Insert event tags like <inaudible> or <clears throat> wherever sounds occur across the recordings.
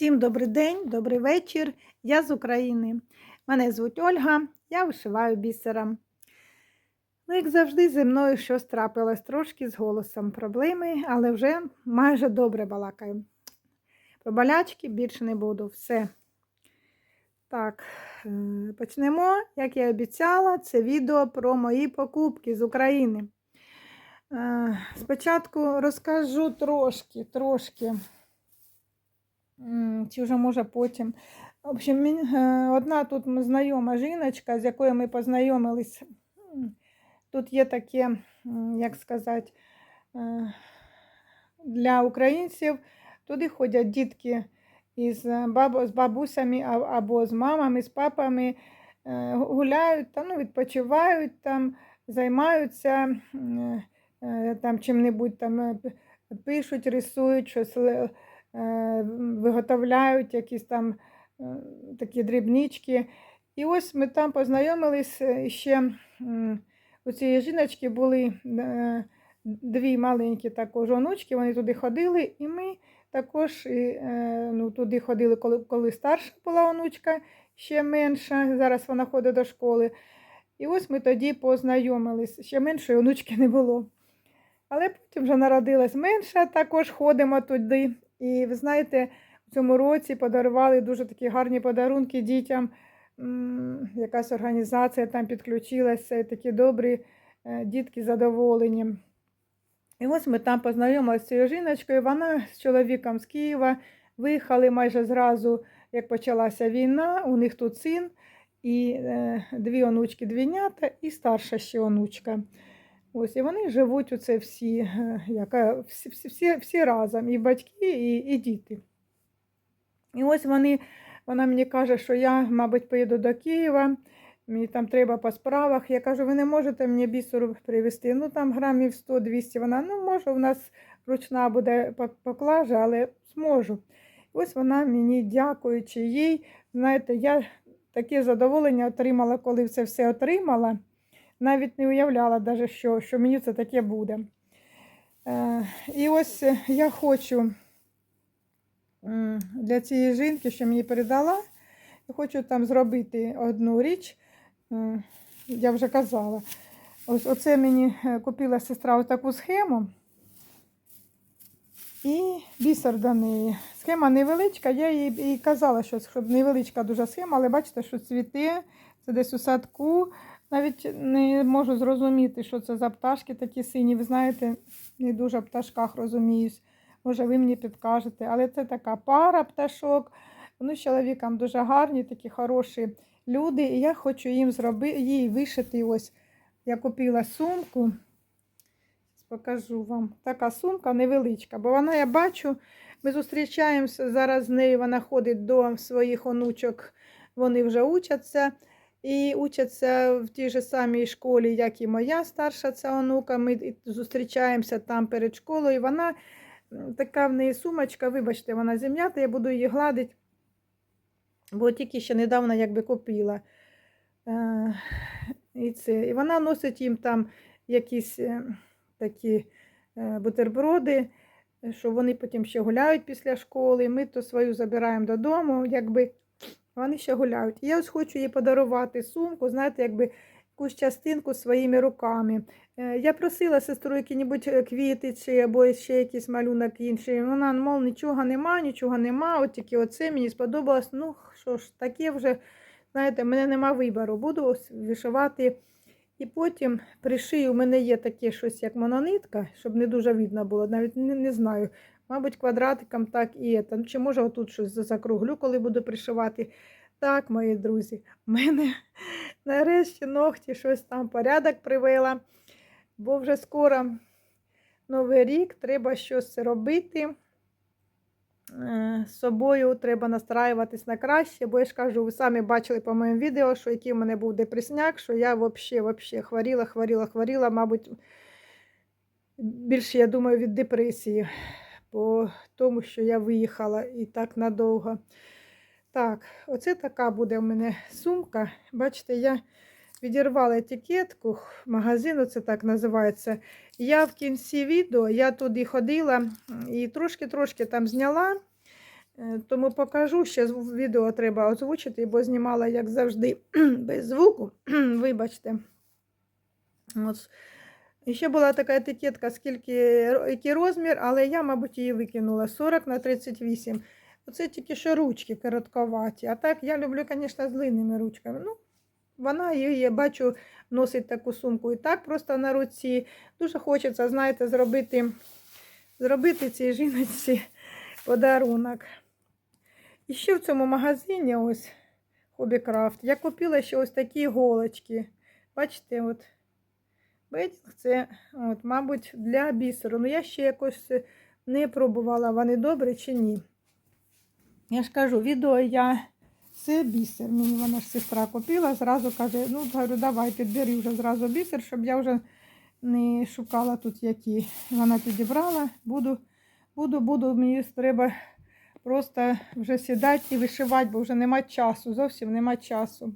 Всім добрий день, добрий вечір. Я з України. Мене звуть Ольга, я вишиваю бісером. Ну, як завжди, зі мною щось трапилось трошки з голосом проблеми, але вже майже добре балакаю. Про болячки більше не буду. Все. Так, е, почнемо. Як я обіцяла, це відео про мої покупки з України. Е, Спочатку розкажу трошки, трошки. Чи вже може потім. В общем, е, одна тут знайома жіночка, з якою ми познайомились. Тут є таке, як сказати, е, для українців. Туди ходять дітки із е, бабу, з бабусями або з мамами, з папами, е, гуляють там, ну, відпочивають там, займаються е, там чим-небудь там е, пишуть, рисують, щось е, виготовляють якісь там е, такі дрібнички. І ось ми там познайомились е, ще у цієї жіночки були е, дві маленькі також онучки, вони туди ходили, і ми також е, ну, туди ходили, коли, коли старша була онучка, ще менша, зараз вона ходить до школи. І ось ми тоді познайомились, ще меншої онучки не було. Але потім вже народилась менша, також ходимо туди. І ви знаєте, в цьому році подарували дуже такі гарні подарунки дітям. Якась організація там підключилася, і такі добрі е, дітки задоволені. І ось ми там познайомилися з цією жіночкою. Вона з чоловіком з Києва виїхали майже зразу, як почалася війна. У них тут син і е, дві онучки, двійнята, і старша ще онучка. Ось, і вони живуть оце всі, е, яка, всі, всі, всі, всі разом, і батьки, і, і діти. І ось вони, вона мені каже, що я, мабуть, поїду до Києва, мені там треба по справах. Я кажу, ви не можете мені бісеру привезти. Ну там грамів 100-200. Вона, ну, може, у нас ручна буде по- поклажа, але зможу. Ось вона мені, дякуючи їй, знаєте, я таке задоволення отримала, коли це все отримала. Навіть не уявляла, даже, що, що мені це таке буде. Е, і ось е, я хочу для цієї жінки, що мені передала, хочу там зробити одну річ. Е, Я вже казала. Ось оце мені е, купила сестра ось таку схему. І бісер до неї. Схема невеличка, я їй і казала, що невеличка дуже схема, але бачите, що цвіте, це десь у садку. Навіть не можу зрозуміти, що це за пташки такі сині. Ви знаєте, не дуже в пташках розуміюсь. Може, ви мені підкажете. Але це така пара пташок. Вони з чоловіком дуже гарні, такі хороші люди. І я хочу їм зробити, їй вишити ось. Я купила сумку. Покажу вам. Така сумка невеличка, бо вона, я бачу, ми зустрічаємося зараз з нею. Вона ходить до своїх онучок, вони вже учаться. І учаться в тій же самій школі, як і моя старша ця онука. Ми зустрічаємося там перед школою. І вона така в неї сумочка, вибачте, вона зім'ята, я буду її гладити, бо тільки ще недавно якби купила. Е, і, це. і вона носить їм там якісь е, такі е, бутерброди, що вони потім ще гуляють після школи. Ми то свою забираємо додому, якби вони ще гуляють. Я ось хочу їй подарувати сумку, знаєте, якби якусь частинку своїми руками. Е, Я просила сестру які-небудь е, квіти чи або ще якийсь малюнок інший. Вона, мов, нічого нема, нічого нема, от тільки оце мені сподобалось. Ну, що ж, таке вже, знаєте, в мене нема вибору. Буду ось вишивати. І потім пришию, у мене є таке щось, як мононитка, щоб не дуже видно було, навіть не, не знаю. Мабуть, квадратиком так і це. Ну, Чи може отут щось закруглю, коли буду пришивати. Так, мої друзі, в мене <laughs> нарешті ногті щось там порядок привела, бо вже скоро новий рік, треба щось робити. Е, З собою треба настраюватись на краще, бо я ж кажу, ви самі бачили по моїм відео, що який в мене був депресняк, що я взагалі, взагалі хворіла, хворіла, хворіла, мабуть, більше, я думаю, від депресії, по тому, що я виїхала і так надовго. Так, оце така буде в мене сумка. Бачите, я відірвала етикетку магазину, це так називається. Я в кінці відео, я туди ходила і трошки-трошки там зняла. Е, Тому покажу, ще відео треба озвучити, бо знімала, як завжди, <clears throat> без звуку. <clears throat> Вибачте. От. І ще була така етикетка, скільки, який розмір, але я, мабуть, її викинула 40 на 38. Оце тільки що ручки коротковаті. А так я люблю, звісно, з длинними ручками. Ну, вона я бачу, носить таку сумку і так просто на руці. Дуже хочеться, знаєте, зробити, зробити цій жіночці подарунок. І ще в цьому магазині ось Хобікрафт. Я купила ще ось такі голочки. Бачите, от бедінг це, от, мабуть, для бісеру. Ну, я ще якось не пробувала, вони добрі чи ні. Я ж кажу, відео я це бісер. Мені вона ж сестра купила, зразу каже, ну говорю, давай підбери вже зразу бісер, щоб я вже не шукала тут які. Вона підібрала, буду, буду, буду, мені треба просто вже сідати і вишивати, бо вже нема часу, зовсім нема часу.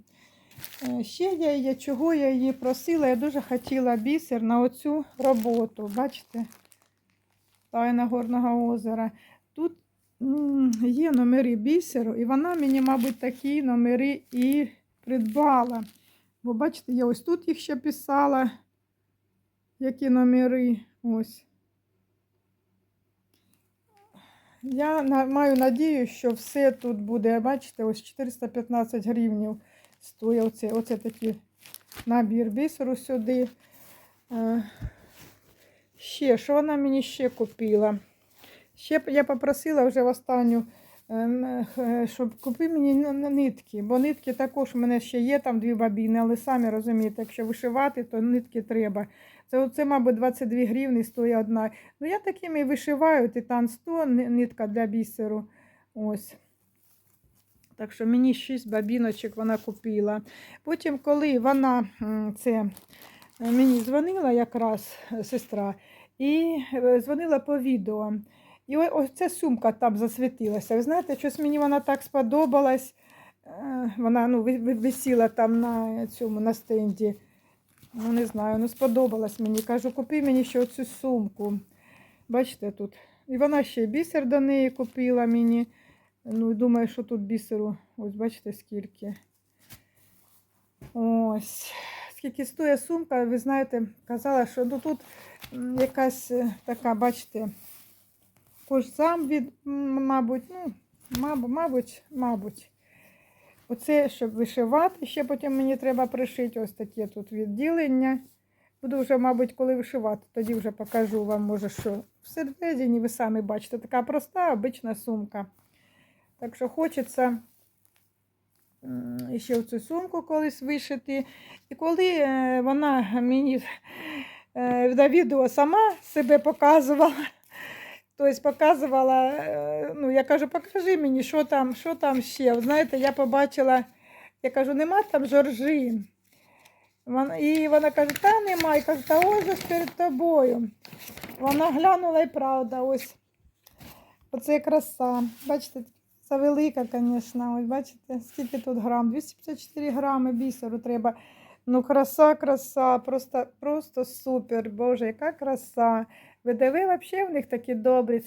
Е, Ще я її, чого я її просила, я дуже хотіла бісер на оцю роботу. Бачите? Тайна Горного озера. Тут є номери бісеру, і вона мені, мабуть, такі номери і придбала. Бо бачите, я ось тут їх ще писала, які номери. Ось. Я маю надію, що все тут буде, бачите, ось 415 гривнів стоїть оце, оце такий набір бісеру сюди. Е, Ще, що вона мені ще купила? Ще я попросила вже в останню, ем, е, щоб купи мені нитки, бо нитки також у мене ще є там дві бабіни, але самі розумієте, якщо вишивати, то нитки треба. Це, це мабуть, 22 гривні стоїть одна. Ну, я такими вишиваю, титан 100, нитка для бісеру. Ось. Так що мені 6 бабіночок вона купила. Потім, коли вона це е, мені дзвонила якраз е, сестра, і е, дзвонила по відео. І ось ця сумка там засвітилася. Ви знаєте, щось мені вона так сподобалась. Вона ну, ви- ви- висіла там на цьому на стенді. Ну, не знаю, ну сподобалась мені. Кажу, купи мені ще оцю сумку. Бачите тут. І вона ще бісер до неї купила мені. Ну, і думаю, що тут бісеру. Ось бачите, скільки. Ось. Скільки стоїть сумка, ви знаєте, казала, що ну, тут якась е, така, бачите, кожзам від, мабуть, ну, мабуть, мабуть, мабуть. Оце, щоб вишивати, ще потім мені треба пришити ось таке тут відділення. Буду вже, мабуть, коли вишивати, тоді вже покажу вам, може, що всередині ви самі бачите, така проста, обична сумка. Так що хочеться ще цю сумку колись вишити. І коли е, вона мені е, на відео сама себе показувала, <laughs> тобто показувала, е, ну я кажу, покажи мені, що там, що там ще. Знаєте, я побачила, я кажу, нема там жоржі. І вона каже, та нема. Я кажу, та ось ж перед тобою. Вона глянула і правда, ось. Оце краса. Бачите, це велика, звісно. Ось бачите, скільки тут грам? 254 грами бісеру треба. Ну, краса, краса, просто, просто супер. Боже, яка краса. ВДВ взагалі в них такі добрі,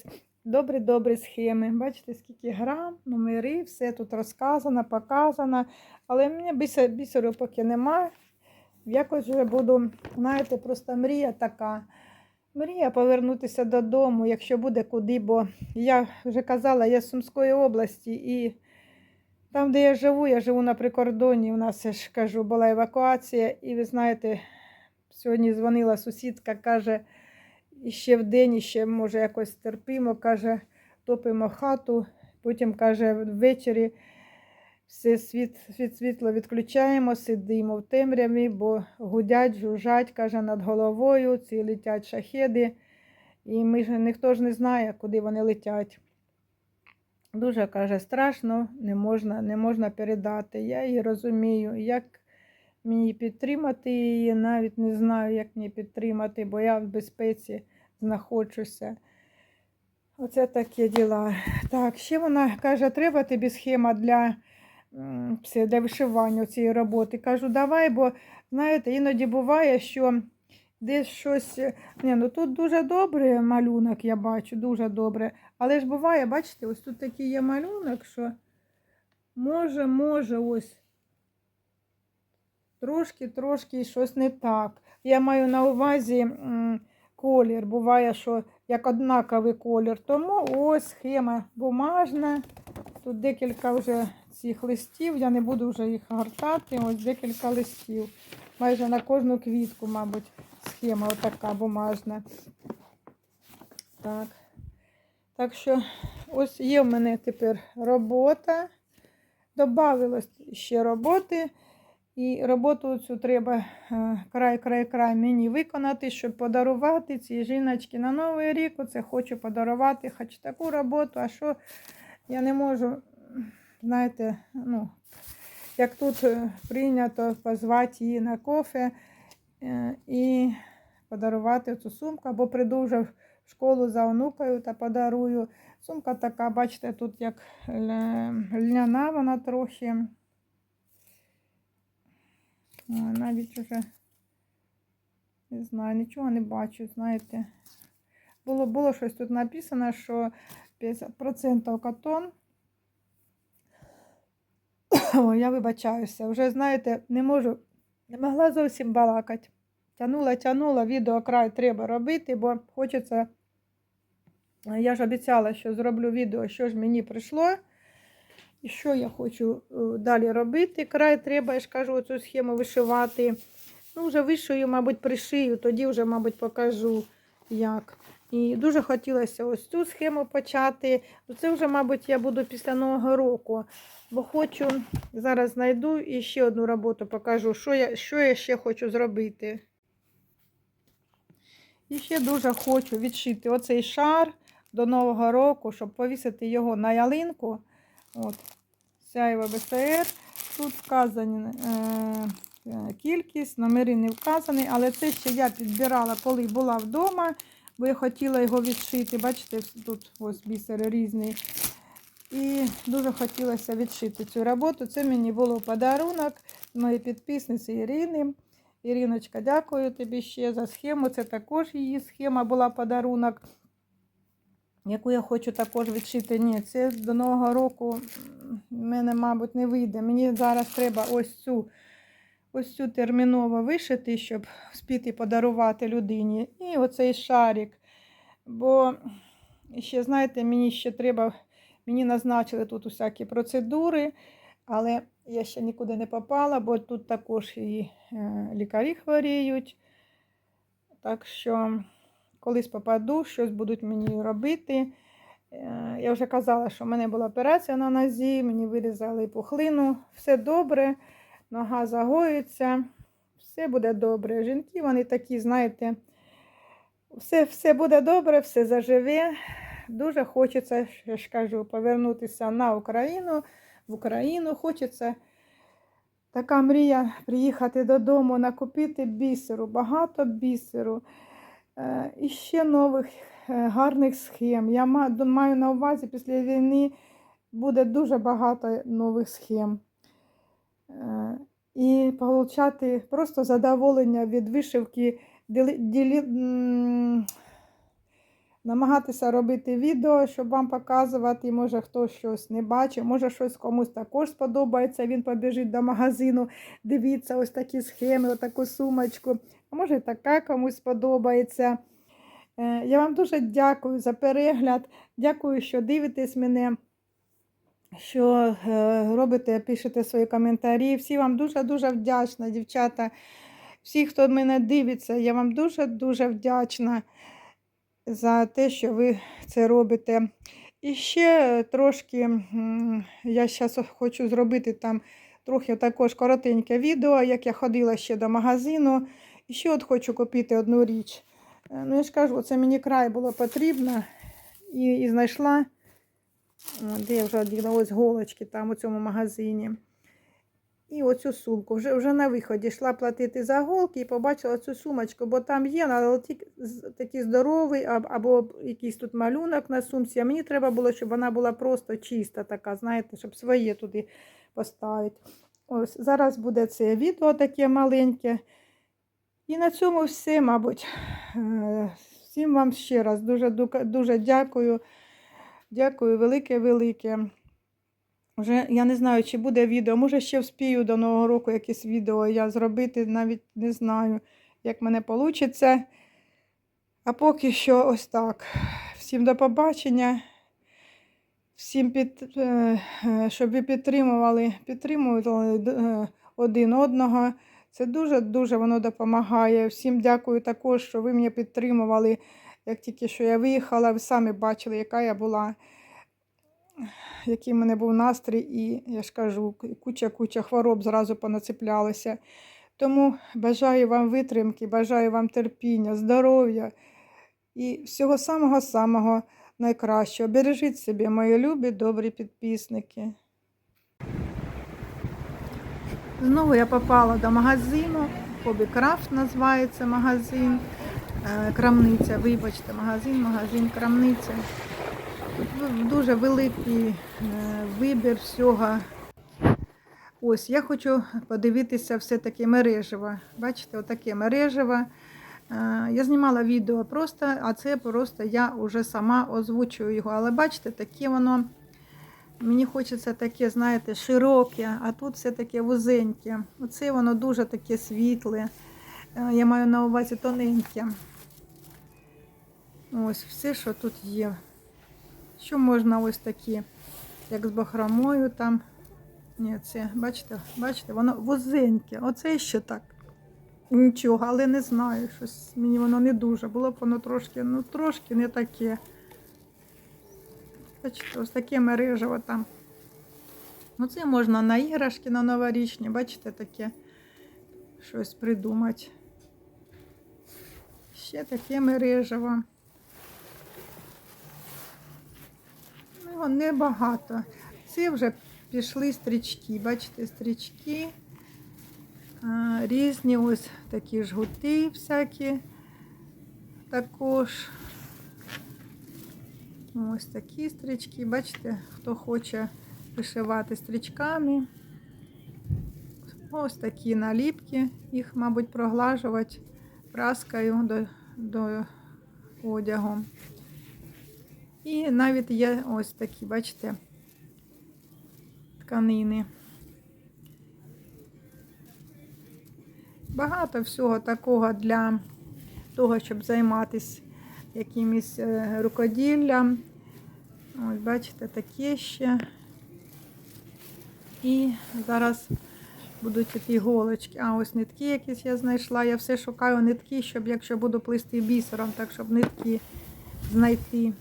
добрі, добрі схеми. Бачите, скільки грам, номери, все тут розказано, показано. Але в мене бісер- бісеру поки немає. Якось вже буду, знаєте, просто мрія така. Мрія повернутися додому, якщо буде куди, бо я вже казала, я з Сумської області і там, де я живу, я живу на прикордоні. У нас я ж кажу, була евакуація, і ви знаєте, сьогодні дзвонила сусідка, каже, іще в день, іще, може, якось терпимо, каже, топимо хату, потім каже, ввечері все світ, світ світло відключаємо, сидимо в темряві, бо гудять, жужжать, каже, над головою, ці летять шахеди. І ми ж ніхто ж не знає, куди вони летять. Дуже каже, страшно, не можна, не можна передати. Я її розумію, як мені підтримати її, навіть не знаю, як мені підтримати, бо я в безпеці знаходжуся. Оце такі діла. Так, ще вона каже, треба тобі схема для, для вишивання цієї роботи. Кажу, давай, бо знаєте, іноді буває, що десь щось. Ні, ну тут дуже добре малюнок, я бачу, дуже добре. Але ж буває, бачите, ось тут такий є малюнок, що може, може, ось трошки-трошки щось не так. Я маю на увазі колір. Буває, що як однаковий колір. Тому ось схема бумажна. Тут декілька вже цих листів. Я не буду вже їх гортати. Ось декілька листів. Майже на кожну квітку, мабуть, схема отака бумажна. Так. Так що ось є в мене тепер робота. Добавилось ще роботи. І роботу цю треба е, край, край, край мені виконати, щоб подарувати цій жіночці на Новий рік. Оце хочу подарувати хоч таку роботу, а що я не можу, знаєте, ну, як тут е, прийнято позвати її на кофе е, і подарувати цю сумку, або прийду вже в школу за онукою та подарую. Сумка така, бачите, тут як льняна вона трохи. Навіть уже не знаю, нічого не бачу, знаєте. Було, було щось тут написано, що 50% катон. Я вибачаюся. Вже, знаєте, не можу, не могла зовсім балакати. Тянула, тянула, відео край треба робити, бо хочеться. Я ж обіцяла, що зроблю відео, що ж мені прийшло. І що я хочу е, далі робити? Край треба, я ж кажу, цю схему вишивати. Ну, вже вишию, мабуть, пришию, тоді вже, мабуть, покажу, як. І дуже хотілося ось цю схему почати. Це вже, мабуть, я буду після Нового року. Бо хочу, зараз знайду і ще одну роботу покажу, що я, що я ще хочу зробити. І ще дуже хочу відшити оцей шар до Нового року, щоб повісити його на ялинку. От, сяєва БСР. Тут вказані е, кількість, номери не вказані, але це ще я підбирала, коли була вдома, бо я хотіла його відшити. Бачите, тут ось бісер різний. І дуже хотілося відшити цю роботу. Це мені було подарунок моєї підписниці Ірини. Іриночка, дякую тобі ще за схему. Це також її схема була подарунок яку я хочу також відшити. Ні, це до Нового року в мене, мабуть, не вийде. Мені зараз треба ось цю ось цю терміново вишити, щоб спіти подарувати людині. І оцей шарик. Бо ще, знаєте, мені ще треба, мені назначили тут усякі процедури, але я ще нікуди не попала, бо тут також і е, лікарі хворіють. Так що колись попаду, щось будуть мені робити. Е, Я вже казала, що в мене була операція на нозі, мені вирізали пухлину. Все добре, нога загоїться, все буде добре. Жінки, вони такі, знаєте, все, все буде добре, все заживе. Дуже хочеться, я ж кажу, повернутися на Україну, в Україну. Хочеться така мрія приїхати додому, накупити бісеру, багато бісеру. Е, І ще нових е, гарних схем. Я маю на увазі, після війни буде дуже багато нових схем. Е, І отримати просто задоволення від вишивки, ділі, ділі, намагатися робити відео, щоб вам показувати. Може, хтось щось не бачив, може щось комусь також сподобається. Він побіжить до магазину, дивіться, ось такі схеми, отаку сумочку. А може, така комусь сподобається. Е, Я вам дуже дякую за перегляд. Дякую, що дивитесь мене, що е, робите, пишете свої коментарі. Всі вам дуже-дуже вдячна, дівчата. Всі, хто мене дивиться, я вам дуже-дуже вдячна за те, що ви це робите. І ще трошки я зараз хочу зробити там трохи також коротеньке відео, як я ходила ще до магазину. І ще от хочу купити одну річ. Е, Ну, я ж кажу, це мені край було потрібно. І, і знайшла, де я вже одягла, голочки там у цьому магазині. І оцю сумку. Вже, вже на виході йшла платити за голки і побачила цю сумочку, бо там є, але такий здоровий, або якийсь тут малюнок на сумці. А мені треба було, щоб вона була просто чиста, така, знаєте, щоб своє туди поставити. Ось зараз буде це відео таке маленьке. І на цьому все, мабуть. Е, Всім вам ще раз дуже, дуже дякую. Дякую, велике-велике. Вже я не знаю, чи буде відео. Може, ще вспію до Нового року якесь відео я зробити, навіть не знаю, як мене вийде. А поки що ось так. Всім до побачення. Всім під, е, е, щоб ви підтримували, підтримували е, один одного. Це дуже-дуже воно допомагає. Всім дякую також, що ви мене підтримували. Як тільки що я виїхала, ви самі бачили, яка я була, який в мене був настрій, і я ж кажу, куча-куча хвороб зразу понацеплялися. Тому бажаю вам витримки, бажаю вам терпіння, здоров'я і всього самого-самого найкращого. Бережіть себе, мої любі, добрі підписники. Знову я попала до магазину. Хобі називається магазин. Е, Крамниця, вибачте, магазин, магазин, крамниця. Тут дуже великий е, вибір всього. Ось, я хочу подивитися все-таки мережево. Бачите, отаке мережево. Е, Я знімала відео просто, а це просто я вже сама озвучую його. Але бачите, таке воно. Мені хочеться таке, знаєте, широке, а тут все таке вузеньке. Оце воно дуже таке світле. Я маю на увазі тоненьке. Ось все, що тут є. Що можна ось такі, як з бахромою там. Ні, це, бачите, бачите, воно вузеньке. Оце ще так. Нічого, але не знаю, щось мені воно не дуже. Було б воно трошки, ну трошки не таке. Бачите, ось таке мережево там. Ну, це можна на іграшки, на новорічні, бачите, таке щось придумати. Ще таке мережево. Його небагато. Це вже пішли стрічки. Бачите, стрічки. Різні ось такі жгути всякі також. Ось такі стрічки. Бачите, хто хоче вишивати стрічками. Ось такі наліпки. Їх, мабуть, проглажувати праскою до, до одягу. І навіть є ось такі, бачите, тканини. Багато всього такого для того, щоб займатися якимось е, рукоділлям. Ось, бачите, таке ще. І зараз будуть такі голочки. А ось нитки якісь я знайшла. Я все шукаю нитки, щоб якщо буду плести бісером, так щоб нитки знайти.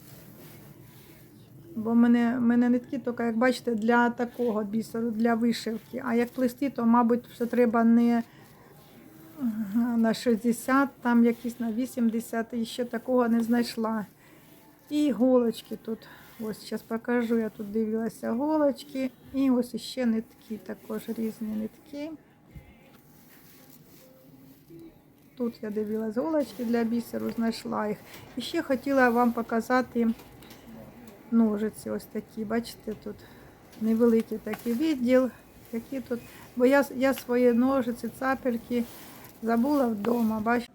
Бо мене, мене нитки тільки, як бачите, для такого бісеру, для вишивки. А як плести, то, мабуть, все треба не на 60, там якісь на 80, і ще такого не знайшла. І голочки тут. Ось зараз покажу, я тут дивилася голочки. І ось іще нитки, також різні нитки. Тут я дивилась голочки для бісеру, знайшла їх. І ще хотіла вам показати ножиці ось такі. Бачите, тут невеликий такий відділ. Які тут. Бо я, я свої ножиці, цапельки забула вдома. Бачите?